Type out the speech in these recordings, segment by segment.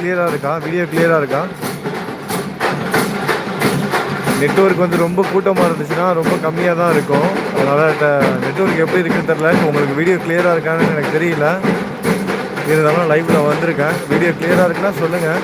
கிளியராக இருக்கா? வீடியோ கிளியராக இருக்கா? நெட்ஒர்க் வந்து ரொம்ப கூட்டமாக இருந்துச்சுன்னா ரொம்ப கம்மியாக தான் இருக்கும். அதனால் நெட்ஒர்க் எப்படி இருக்குன்னு தெரில உங்களுக்கு வீடியோ கிளியராக இருக்கான்னு எனக்கு தெரியல. இருந்தாலும் லைவில் வந்திருக்கேன். வீடியோ கிளியராக இருக்குன்னா சொல்லுங்கள்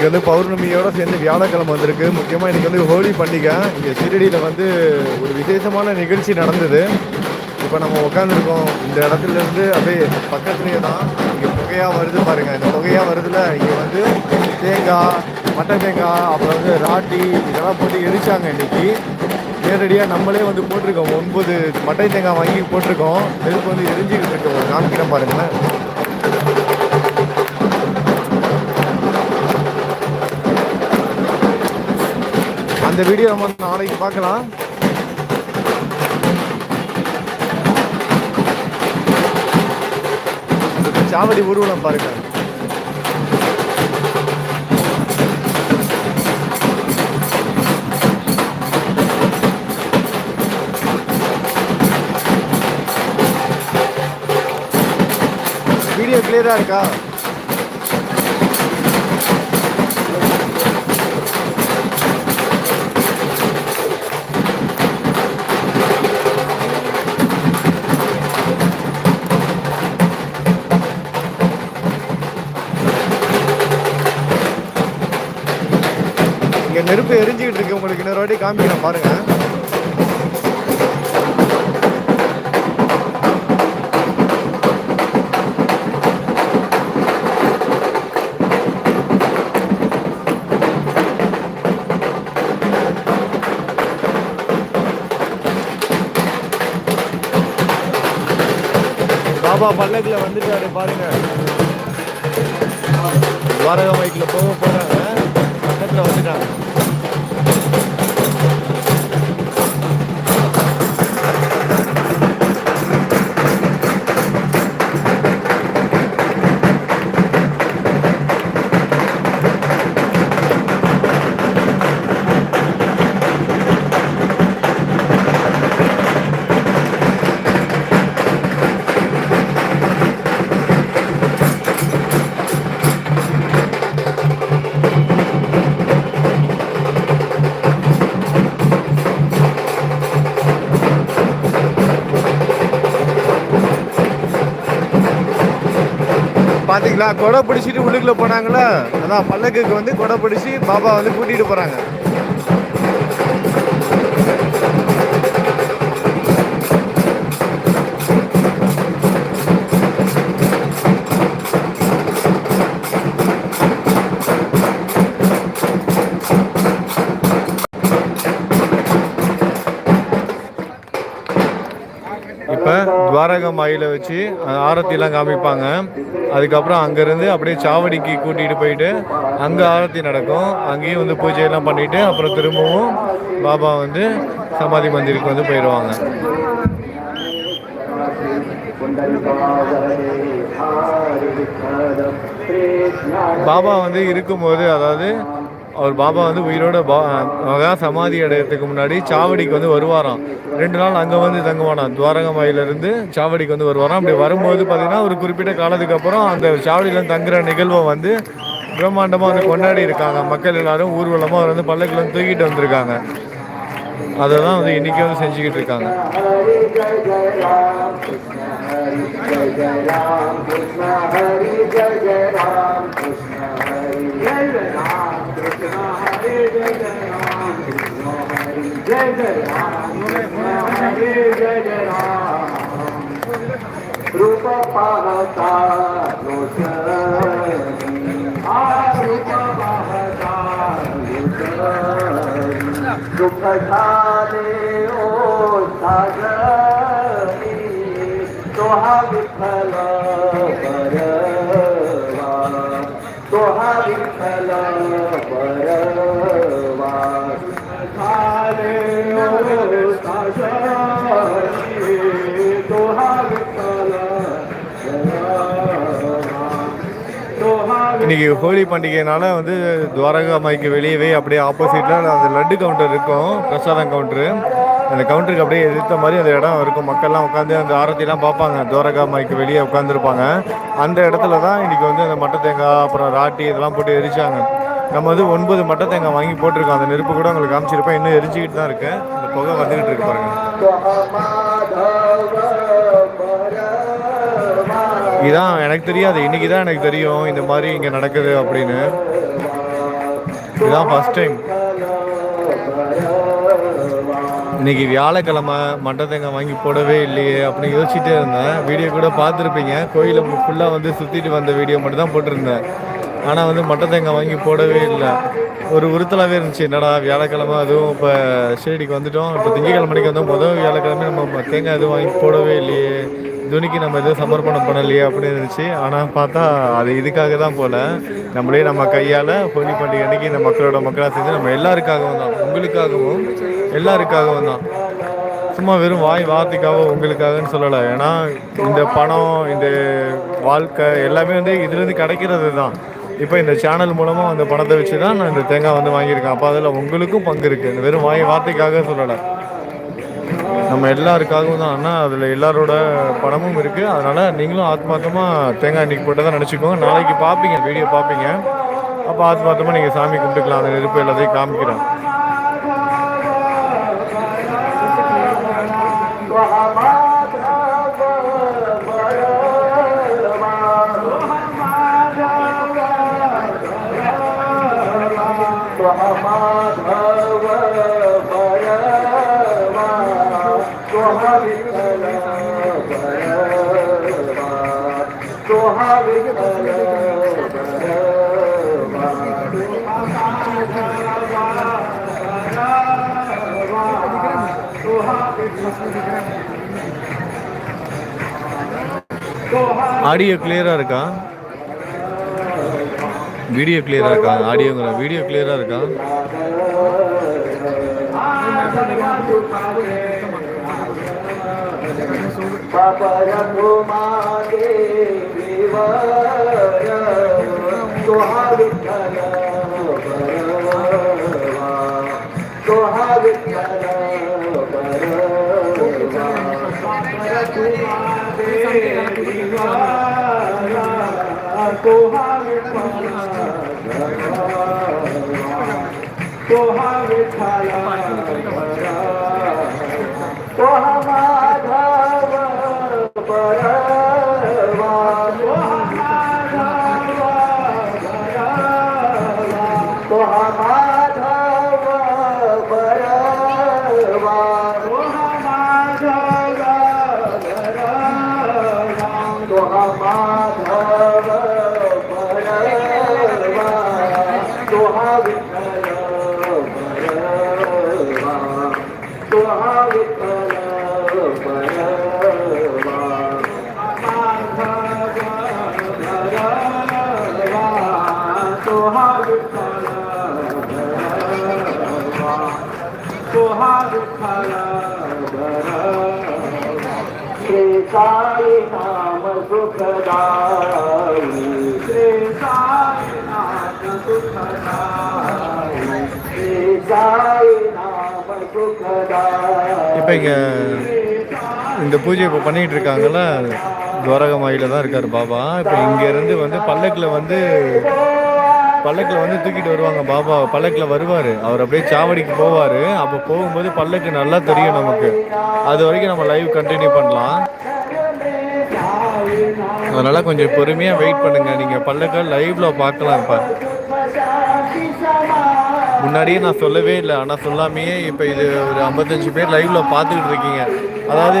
இன்னைக்கு வந்து பௌர்ணமியோட சேர்ந்து வியாழக்கிழமை வந்திருக்கு. முக்கியமாக இன்னைக்கு வந்து ஹோலி பண்டிகை. இங்கே ஷிரடியில் வந்து ஒரு விசேஷமான நிகழ்ச்சி நடந்தது. இப்போ நம்ம உட்காந்துருக்கோம் இந்த இடத்துல இருந்து அப்படியே பக்கத்துலேயே தான் இங்கே புகையாக வருது பாருங்கள் இந்த புகையாக வருதுல இங்கே வந்து தேங்காய் மட்டை தேங்காய் அப்புறம் வந்து ராட்டி இதெல்லாம் போட்டு எரிச்சாங்க இன்னைக்கு. நேரடியாக நம்மளே வந்து போட்டிருக்கோம். ஒன்பது மட்டை தேங்காய் வாங்கி போட்டிருக்கோம். நெருப்பு வந்து எரிஞ்சுக்கிட்டு இருக்கோம் காமிக்கிறேன் பாருங்களேன். இந்த வீடியோ நம்ம நாளைக்கு பார்க்கலாம். சாவடி ஊர்வலம் பாருங்க. வீடியோ கிளியரா இருக்கா? நெருப்பு எரிஞ்சுக்கிட்டு இருக்கு. உங்களுக்கு இன்னொரு வாட்டி காமிக்கிறேன். பாருங்க. பாபா பல்லக்கில் வந்துட்டாரு. பாருங்க. வாரக மைக்கில் போக போகிறாங்க பக்கத்தில் வந்துட்டாங்க. பார்த்தீங்களா கொடை பிடிச்சிட்டு உள்ளுக்குள்ளே போனாங்களா? அதான் பல்லக்குக்கு வந்து கொடை பிடிச்சி பாபா வந்து கூட்டிகிட்டு போகிறாங்க துவாரகா மாயில வச்சு ஆரத்தி ஆரத்திலாம் காமிப்பாங்க. அதுக்கப்புறம் அங்கேருந்து அப்படியே சாவடிக்கு கூட்டிகிட்டு போயிட்டு அங்கே ஆரத்தி நடக்கும். அங்கேயும் வந்து பூஜையெல்லாம் பண்ணிட்டு அப்புறம் திரும்பவும் பாபா வந்து சமாதி மந்திருக்கு வந்து போயிடுவாங்க. பாபா வந்து இருக்கும்போது அதாவது அவர் பாபா வந்து உயிரோட பா சமாதி அடையிறதுக்கு முன்னாடி சாவடிக்கு வந்து வருவாராம் ரெண்டு நாள் அங்கே வந்து தங்குவானாம் துவாரகமாயிலிருந்து சாவடிக்கு வந்து வருவாராம் அப்படி வரும்போது பார்த்தீங்கன்னா ஒரு குறிப்பிட்ட காலத்துக்கு அப்புறம் அந்த சாவடியில் தங்குற நிகழ்வை வந்து பிரம்மாண்டமாக வந்து கொண்டாடி இருக்காங்க மக்கள் எல்லாரும் ஊர்வலமாக அவர் வந்து பல்லக்கில் தூக்கிட்டு வந்திருக்காங்க அதை தான் வந்து இன்றைக்கி வந்து செஞ்சுக்கிட்டு இருக்காங்க Hare रूप पाहता लोचनी झाले ओ सागर तो हा विठ्ठल இன்னைக்கு ஹோலி பண்டிகைனால வந்து துவாரகா மாய்க்கு வெளியவே அப்படியே ஆப்போசிட்டில் அந்த லட்டு கவுண்டர் இருக்கும் பிரசாதம் கவுண்டரு அந்த கவுண்டருக்கு அப்படியே எதிர்த்த மாதிரி அந்த இடம் இருக்கும். மக்கள்லாம் உட்காந்து அந்த ஆரத்திலாம் பார்ப்பாங்க. துவாரகா மாய்க்கு வெளியே உட்காந்துருப்பாங்க அந்த இடத்துல தான் இன்றைக்கி வந்து அந்த மட்டை தேங்காய் அப்புறம் ராட்டி இதெல்லாம் போட்டு எரிச்சாங்க. நம்ம வந்து ஒன்பது மட்டை தேங்காய் வாங்கி போட்டிருக்கோம். அந்த நெருப்பு கூட உங்களுக்கு காமிச்சிருப்பேன். இன்னும் எரிஞ்சிக்கிட்டு தான் இருக்குது அந்த புகை வந்துக்கிட்டு இருக்கு பாருங்க. இதான் எனக்கு தெரியாது. இன்னைக்கு தான் எனக்கு தெரியும் இந்த மாதிரி இங்கே நடக்குது அப்படின்னு. இதுதான் ஃபஸ்ட் டைம் இன்னைக்கு வியாழக்கிழமை மட்டை தேங்காய் வாங்கி போடவே இல்லையே அப்படின்னு யோசிச்சுட்டே இருந்தேன். வீடியோ கூட பார்த்துருப்பீங்க. கோயிலை ஃபுல்லாக வந்து சுற்றிட்டு வந்த வீடியோ மட்டும் தான் போட்டிருந்தேன். ஆனால் வந்து மட்டை தேங்காய் வாங்கி போடவே இல்லை. ஒரு உறுத்தலாகவே இருந்துச்சு. என்னடா வியாழக்கிழமை அதுவும் இப்போ ஷேடிக்கு வந்துட்டோம். இப்போ திங்கக்கிழமைக்கு வந்தோம். முதல் வியாழக்கிழமை நம்ம தேங்காய் எதுவும் வாங்கி போடவே இல்லையே. துணிக்கு நம்ம எதுவும் சமர்ப்பணம் பண்ணலையே அப்படின்னு இருந்துச்சு. ஆனால் பார்த்தா அது இதுக்காக தான் போல. நம்மளே நம்ம கையால் ஹோலி பண்டிகை அன்னைக்கு இந்த மக்களோட மக்களாக செஞ்சு நம்ம எல்லாருக்காகவும் தான் உங்களுக்காகவும் எல்லாருக்காகவும் தான். சும்மா வெறும் வாய் வார்த்தைக்காக உங்களுக்காகன்னு சொல்லலை. ஏன்னா இந்த பணம் இந்த வாழ்க்கை எல்லாமே வந்து இதுலேருந்து கிடைக்கிறது தான். இப்போ இந்த சேனல் மூலமாக அந்த பணத்தை வச்சு தான் நான் இந்த தேங்காய் வந்து வாங்கியிருக்கேன். அப்போ அதில் உங்களுக்கும் பங்கு இருக்குது வெறும் வாய் வார்த்தைக்காக சொல்லலை. நம்ம எல்லாருக்காகவும் தான். ஆனால் அதில் எல்லாரோட பணமும் இருக்குது அதனால் நீங்களும் ஆத்மார்த்தமாக தேங்காய் இன்றைக்கி போட்டு தான் நினச்சிக்கோங்க. நாளைக்கு பார்ப்பீங்க வீடியோ பார்ப்பீங்க அப்போ ஆத்மார்த்தமாக நீங்கள் சாமி கும்பிட்டுக்கலாம். அந்த நெருப்பு எல்லாத்தையும் காமிக்கிறேன். ஆடியோ கிளியரா இருக்கா? வீடியோ கிளியரா இருக்கா? ஆடியோங்கிற வீடியோ கிளியரா இருக்கா? বাবার তোমাকে তোহার তোহার তোহার তোহার साई नाम सुखदाई श्री साई नाम सुखदाई श्री साई नाम सुखदाई இப்போ இங்கே இந்த பூஜை இப்போ பண்ணிட்டு இருக்காங்கல்ல துவாரகமாயில தான் இருக்கார் பாபா இப்போ இங்கேருந்து வந்து பல்லக்கில் வந்து பல்லக்கில் வந்து தூக்கிட்டு வருவாங்க பாபா பல்லக்கில் வருவார் அவர் அப்படியே சாவடிக்கு போவார் அப்போ போகும்போது பல்லக்கு நல்லா தெரியும் நமக்கு அது வரைக்கும் நம்ம லைவ் கண்டினியூ பண்ணலாம் அதனால் கொஞ்சம் பொறுமையாக வெயிட் பண்ணுங்கள் நீங்கள் பல்லக்க லைவில் பார்க்கலாம் இப்போ. முன்னாடியே நான் சொல்லவே இல்லை. ஆனால் சொல்லாமையே இப்போ இது ஒரு ஐம்பத்தஞ்சு பேர் லைவ்ல பார்த்துக்கிட்டு இருக்கீங்க. அதாவது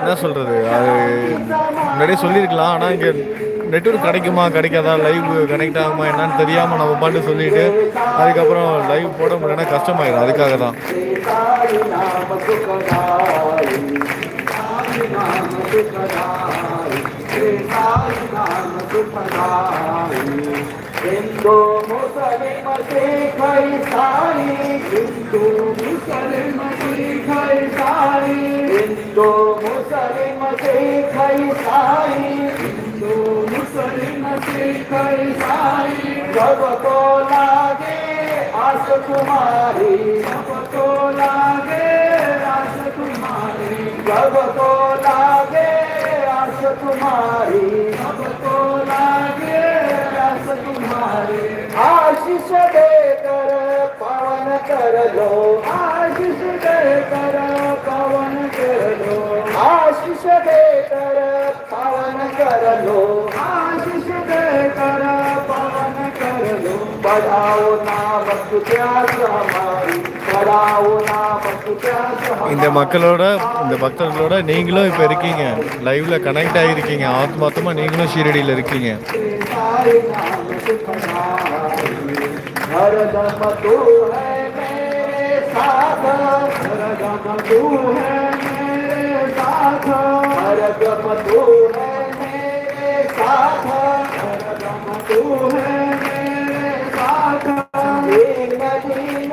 என்ன சொல்கிறது அது முன்னாடியே சொல்லியிருக்கலாம். ஆனால் இங்கே நெட்ஒர்க் கிடைக்குமா கிடைக்காதா? லைவ் கனெக்ட் ஆகுமா என்னன்னு தெரியாமல் நம்ம பாட்டு சொல்லிட்டு அதுக்கப்புறம் லைவ் போட முடியலன்னா கஷ்டமாயிடும் அதுக்காக தான். हिंदू मुस्लिम सिख ईसाई हिंदू मुस्लिम सिख ईसाई हिंदू मुस्लिम सिख ईसाई हिंदू मुस्लिम सिख ईसाई सबको लागे आस तुम्हारी सबको लागे आस तुम्हारी सबको लागे आस तुम्हारी सबको लागे आशीष देकर पवन कर लो आशीष देकर पवन कर लो। आशीष देकर पवन कर लो आशीष देकर पवन कर लो। बढ़ाओ नाम प्यास हमारी। இந்த மக்களோட இந்த பக்தர்களோட நீங்களும் இப்போ இருக்கீங்க. லைவ்ல கனெக்ட் ஆகிருக்கீங்க ஆத்மாத்தமா நீங்களும் ஷீரடியில் இருக்கீங்க.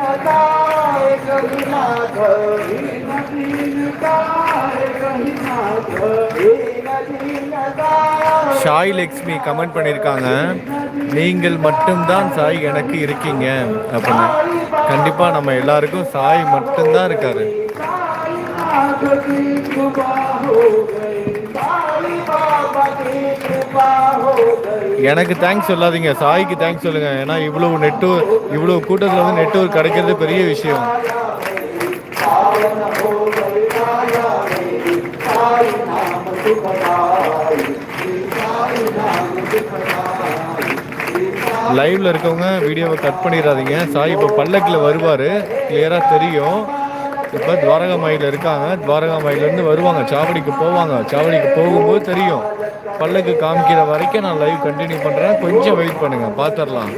Thank you. Sai Lakshmi comment பண்ணியிருக்காங்க நீங்கள் மட்டும்தான் சாய் எனக்கு இருக்கீங்க அப்படின்னு. கண்டிப்பாக நம்ம எல்லாருக்கும் சாய் மட்டும்தான் இருக்காரு. எனக்கு தேங்க்ஸ் சொல்லாதீங்க. சாய்க்கு தேங்க்ஸ் சொல்லுங்க. ஏன்னா இவ்வளவு நெட்ஒர்க் இவ்வளவு கூட்டத்தில் வந்து நெட்வொர்க் கிடைக்கிறது பெரிய விஷயம். லைவ்ல இருக்கவங்க வீடியோவை கட் பண்ணிடாதீங்க. சாய் இப்போ பல்லக்கில் வருவார். கிளியராக தெரியும். இப்போ துவாரகா துவாரகாமாயில் இருக்காங்க. துவாரகா துவாரகாமாயிலேருந்து வருவாங்க. சாவடிக்கு போவாங்க. சாவடிக்கு போகும்போது தெரியும். பல்லக்கு காமிக்கிற வரைக்கும் நான் லைவ் கண்டினியூ பண்ணுறேன் கொஞ்சம் வெயிட் பண்ணுங்கள் பார்த்துடலாம்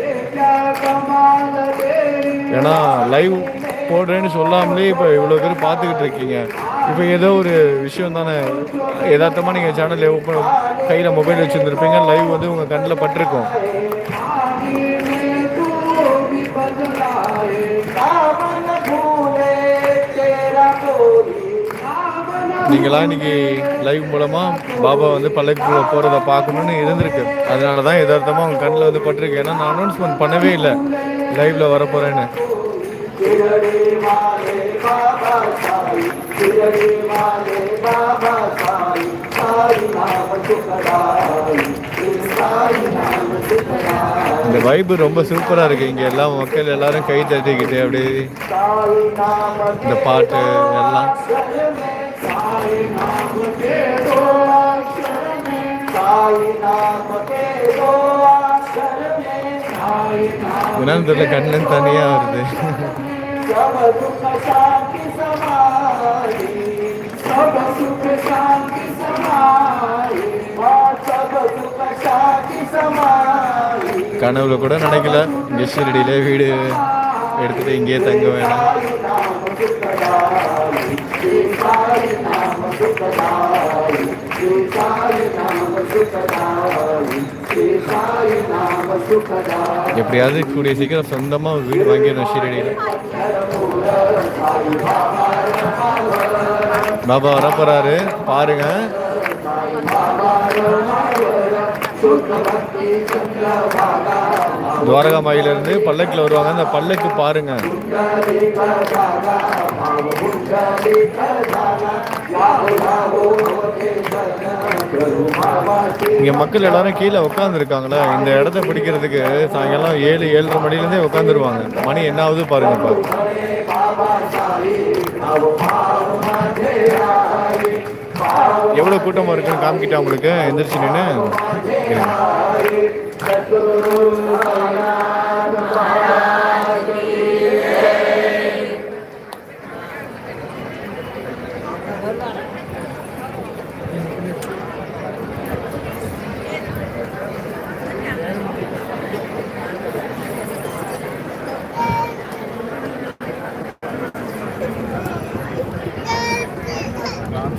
ஏன்னா லைவ் போடுறேன்னு சொல்லாமலே இப்போ இவ்வளோ பேர் பார்த்துக்கிட்டு இருக்கீங்க. இப்போ ஏதோ ஒரு விஷயம் தானே. எதார்த்தமாக நீங்கள் சேனல் ஓப்பன் கையில் மொபைல் வச்சுருந்துருப்பீங்க லைவ் வந்து உங்கள் கண்ணில் பட்டிருக்கோம். நீங்களாம் இன்னைக்கு லைவ் மூலமாக பாபா வந்து பள்ளிக்குள்ள போகிறத பார்க்கணுன்னு இருந்திருக்கு. அதனால தான் எதார்த்தமாக உங்கள் கண்ணில் வந்து பட்டிருக்கு. ஏன்னா நான் அனௌன்ஸ்மெண்ட் பண்ணவே இல்லை. லைவில் வரப்போகிறேன்னு இந்த வைபு ரொம்ப சூப்பராக இருக்குது இங்கே எல்லாம் மக்கள் எல்லாரும் கை தட்டிக்கிட்டு அப்படியே இந்த பாட்டு எல்லாம். என்னன்னு கண்ணன் கண்ணில் தனியாக வருது. सब दुख शांति समाई सब सुख शांति समाई माँ सब दुख शांति समाई கனவுல கூட நினைக்கல இங்கே ஷீரடியிலே வீடு எடுத்துட்டு இங்கேயே தங்க வேணும் साई नाम सुखदाई श्री எப்படியாவது கூடிய சீக்கிரம் சொந்தமாக வீடு வாங்கிடணும் ஷீரடியில் பாபா வரப்போறாரு. பாருங்க. துவாரகா மாயிலிருந்து பல்லக்கில் வருவாங்க. அந்த பல்லக்கு பாருங்க. இங்க மக்கள் எல்லாரும் கீழே உட்காந்துருக்காங்களா இந்த இடத்த பிடிக்கிறதுக்கு சாயங்காலம் ஏழு ஏழரை மணிலேருந்தே உட்காந்துருவாங்க மணி என்ன ஆகுது பாருங்க இப்போ எவ்வளோ கூட்டமாக இருக்குன்னு காமிக்கிட்டா உங்களுக்கு? எந்திரிச்சு நின்று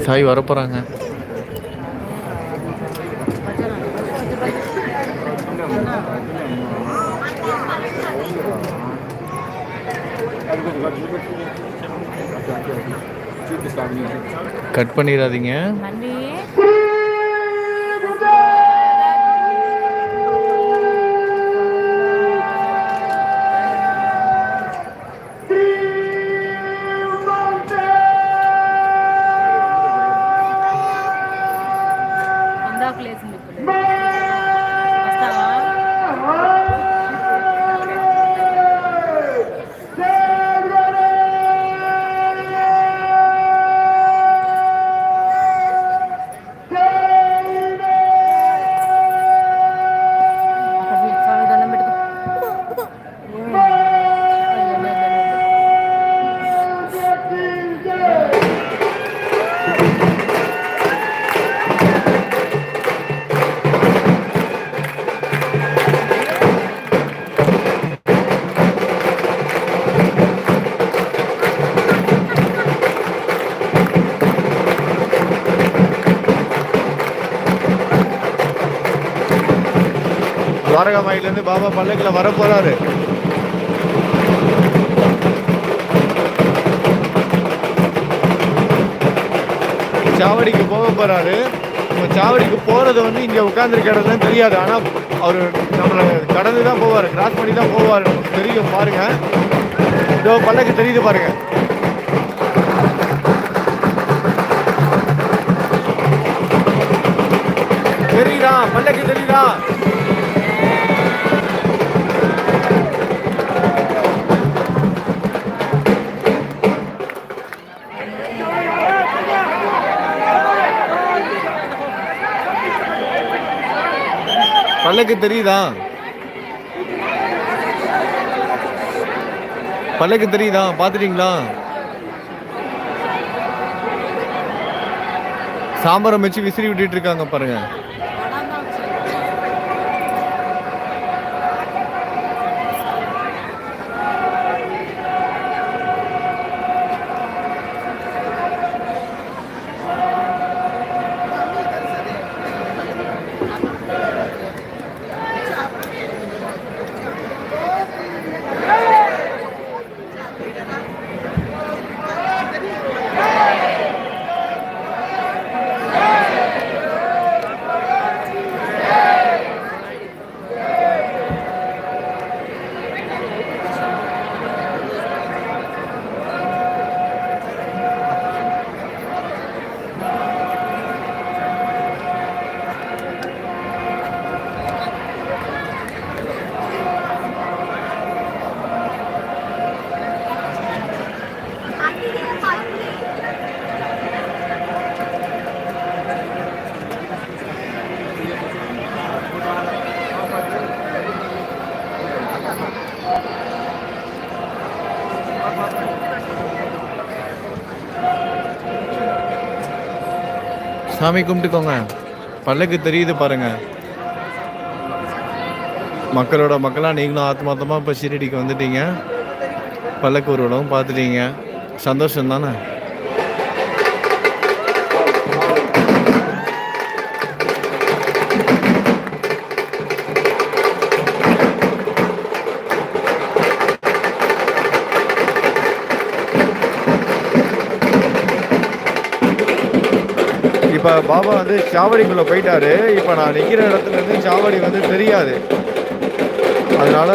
சாய் வரப்போகிறாங்க கட் பண்ணிடாதீங்க. துவாரகாமாயிலேருந்து பாபா பல்லக்கில் வர போகிறாரு சாவடிக்கு போக போகிறாரு இப்போ சாவடிக்கு போகிறது வந்து இங்கே உட்காந்துருக்க இடத்துல தெரியாது. ஆனால் அவர் நம்மளை கடந்து தான் போவார். கிராஸ் பண்ணி தான் போவார். நமக்கு தெரியும். பாருங்க. இதோ பல்லக்கு தெரியுது பாருங்க. தெரியுதா? பல்லக்கு தெரியுதா? பல்லக்கு தெரியுதா? பல்லக்கு தெரியுதா? பாத்துட்டீங்களா சாம்பாரம் வச்சு விசிறி விட்டுட்டு இருக்காங்க பாருங்க. சாமி கும்பிட்டுக்கோங்க. பல்லக்கு தெரியுது பாருங்க. மக்களோட மக்களாக நீங்களும் ஆத்மாத்தமாக இப்போ ஷீரடிக்கு வந்துட்டீங்க. பல்லக்கு ஊர்வலம் பார்த்துட்டீங்க. சந்தோஷம் தானே பாபா வந்து சாவடிக்குள்ளே போயிட்டாரு. இப்போ நான் நிற்கிற இடத்துலேருந்து சாவடி வந்து தெரியாது. அதனால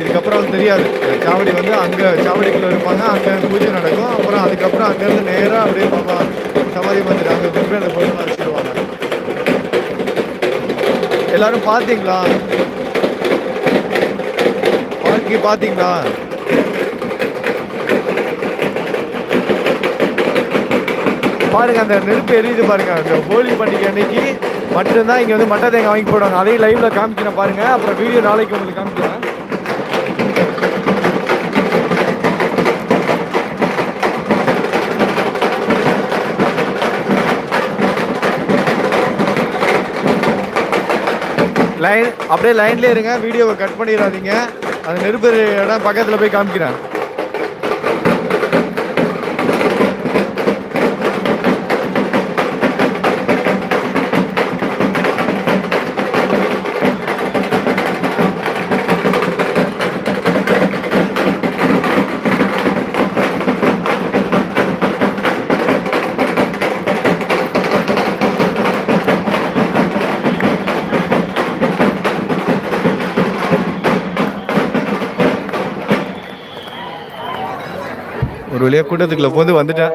இதுக்கப்புறம் வந்து தெரியாது. சாவடி வந்து அங்கே சாவடிக்குள்ளே இருப்பாங்க அங்கே பூஜை நடக்கும். அப்புறம் அதுக்கப்புறம் அங்கேருந்து நேராக அப்படியே பாபா சமாதி மந்திரம் அங்கே திருப்பி அந்த பொருள் வச்சுருவாங்க. எல்லாரும் பார்த்தீங்களா வாழ்க்கை பார்த்தீங்களா பாருங்க அந்த நெருப்பு எரியுது பாருங்க. அந்த ஹோலி பண்டிகை அன்னைக்கு மட்டும்தான் இங்க வந்து மட்டை தேங்காய் வாங்கி போடுவாங்க. அதையும் லைவ்ல காமிக்கிறேன் பாருங்க. அப்புறம் வீடியோ நாளைக்கு உங்களுக்கு காமிக்கிறேன். லைன் அப்படியே லைன்லேயே இருங்க. வீடியோவை கட் பண்ணிடாதீங்க. அந்த நெருப்பு இடம் பக்கத்தில் போய் காமிக்கிறேன். ஒரு வழியாக கூட்டத்துக்குள்ள போந்து வந்துட்டேன்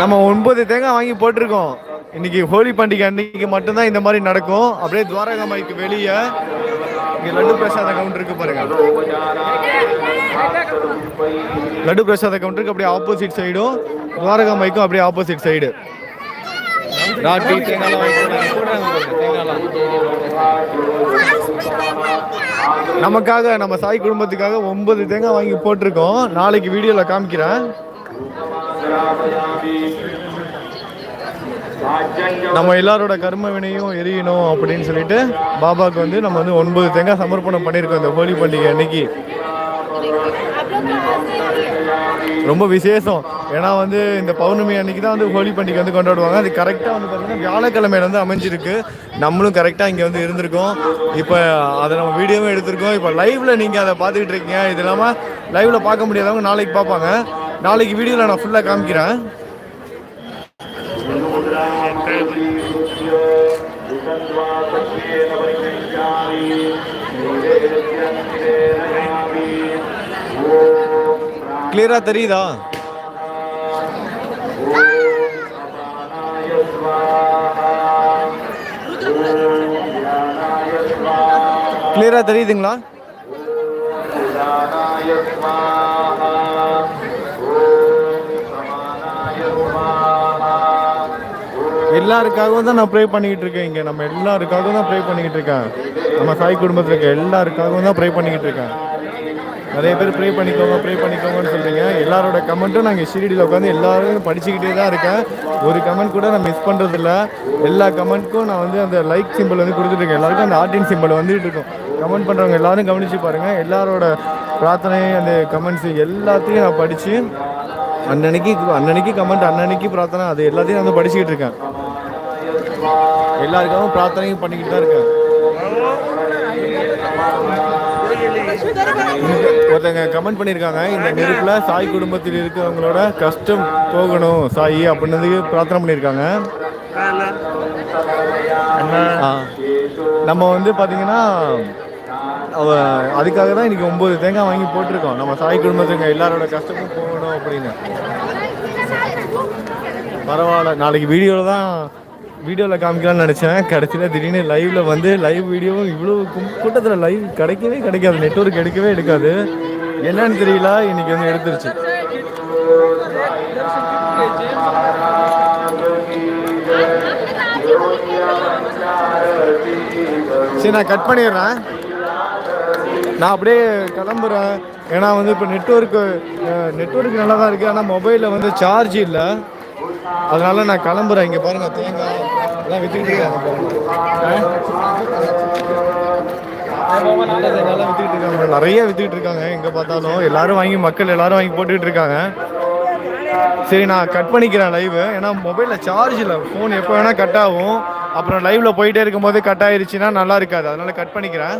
நம்ம ஒன்பது தேங்காய் வாங்கி போட்டிருக்கோம். இன்னைக்கு ஹோலி பண்டிகை அன்னைக்கு மட்டும்தான் இந்த மாதிரி நடக்கும். அப்படியே துவாரகாமாய்க்கு வெளியே இங்கே லட்டு பிரசாத கவுண்டர் இருக்கு பாருங்க. லட்டு பிரசாத கவுண்டருக்கு அப்படியே ஆப்போசிட் சைடும் துவாரகாமாய்க்கும் அப்படியே ஆப்போசிட் சைடு ராட்டி தேங்காய்லாம். நமக்காக நம்ம சாய் குடும்பத்துக்காக ஒன்பது தேங்காய் வாங்கி போட்டிருக்கோம். நாளைக்கு வீடியோல காமிக்கிறேன். நம்ம எல்லாரோட கர்ம வினையும் எரியணும் அப்படின்னு சொல்லிட்டு பாபாவுக்கு வந்து நம்ம வந்து ஒன்பது தேங்காய் சமர்ப்பணம் பண்ணியிருக்கோம் இந்த ஹோலி பண்டிகை அன்னைக்கு. ரொம்ப விசேஷம். ஏன்னா வந்து இந்த பௌர்ணமி அன்னைக்கு தான் வந்து ஹோலி பண்டிகை வந்து கொண்டாடுவாங்க. அது கரெக்டாக வந்து பார்த்தீங்கன்னா வியாழக்கிழமையில வந்து அமைஞ்சிருக்கு. நம்மளும் கரெக்டாக இங்கே வந்து இருந்திருக்கோம். இப்போ அதை நம்ம வீடியோவும் எடுத்திருக்கோம். இப்போ லைவ்ல நீங்கள் அதை பார்த்துக்கிட்டு இருக்கீங்க. இது இல்லாமல் லைவ்ல பார்க்க முடியாதவங்க நாளைக்கு பார்ப்பாங்க. நாளைக்கு வீடியோவில் நான் ஃபுல்லாக காமிக்கிறேன். கிளியரா தெரியுதா? கிளியரா தெரியுதுங்களா? எல்லாருக்காகவும் தான் நான் ப்ரே பண்ணிக்கிட்டு இருக்கேன் இங்கே. நம்ம எல்லாருக்காகவும் தான் ப்ரே பண்ணிக்கிட்டு இருக்கேன். நம்ம சாய் குடும்பத்தில் இருக்க எல்லாருக்காகவும் தான் ப்ரே பண்ணிக்கிட்டு இருக்கேன். நிறைய பேர் ப்ரே பண்ணிக்கோங்க ப்ரே பண்ணிக்கோங்கன்னு சொல்கிறீங்க எல்லாரோட கமெண்ட்டும் நாங்கள் ஷீரடியில் உட்காந்து எல்லாரும் படிச்சுக்கிட்டே தான் இருக்கேன். ஒரு கமெண்ட் கூட நான் மிஸ் பண்ணுறதில்ல எல்லா கமெண்ட்க்கும் நான் வந்து அந்த லைக் சிம்பிள் வந்து கொடுத்துட்ருக்கேன் எல்லாருக்கும் அந்த ஆர்டின் சிம்பிள் வந்துட்டு இருக்கும். கமெண்ட் பண்ணுறவங்க எல்லாரும் கவனித்து பாருங்கள் எல்லாரோட பிரார்த்தனை அந்த கமெண்ட்ஸு எல்லாத்தையும் நான் படித்து அன்னன்னைக்கு அன்னன்னைக்கு கமெண்ட் அன்னன்னைக்கு பிரார்த்தனை அது எல்லாத்தையும் நான் வந்து படிச்சுக்கிட்டு இருக்கேன். எல்லாருக்காகவும் பிரார்த்தனையும் பண்ணிக்கிட்டு தான் இருக்கேன். ஒருத்தங்க கமெண்ட் பண்ணியிருக்காங்க. இந்த நெருப்புல சாய் குடும்பத்தில் இருக்கிறவங்களோட கஷ்டம் போகணும் சாயி அப்படின்னு பிரார்த்தனை பண்ணியிருக்காங்க. நம்ம வந்து பார்த்தீங்கன்னா அதுக்காக தான் இன்னைக்கு ஒம்பது தேங்காய் வாங்கி போட்டிருக்கோம். நம்ம சாய் குடும்பத்துக்கு எல்லாரோட கஷ்டமும் போகணும் அப்படின்னு. பரவாயில்ல. நாளைக்கு வீடியோவில் தான் வீடியோவில் காமிக்கலாம்னு நினச்சேன். கடைசியில் திடீர்னு லைவில் வந்து லைவ் வீடியோவும் இவ்வளோ கூட்டத்தில் லைவ் கிடைக்கவே கிடைக்காது. நெட்ஒர்க் எடுக்கவே எடுக்காது. என்னன்னு தெரியல. இன்னைக்கு வந்து எடுத்துருச்சு. சரி நான் கட் பண்ணிடுறேன். நான் அப்படியே கிளம்புறேன். ஏன்னா வந்து இப்போ நெட்ஒர்க்கு நெட்ஒர்க் நல்லா தான் இருக்குது ஆனால் மொபைலில் வந்து சார்ஜ் இல்லை. அதனால நான் கிளம்புறேன். இங்கே பாருங்கள் தேங்காய். தேங்காய்லாம் வித்துக்கிட்டு இருக்காங்க நிறைய வித்துக்கிட்டு இருக்காங்க. எங்கே பார்த்தாலும் எல்லாரும் வாங்கி மக்கள் எல்லாரும் வாங்கி போட்டுக்கிட்டு இருக்காங்க. சரி நான் கட் பண்ணிக்கிறேன் லைவ் ஏன்னா மொபைலில் சார்ஜ் இல்லை. ஃபோன் எப்போ வேணால் கட் ஆகும். அப்புறம் லைவ்ல போயிட்டே இருக்கும்போது கட் ஆயிருச்சுன்னா நல்லா இருக்காது. அதனால கட் பண்ணிக்கிறேன்.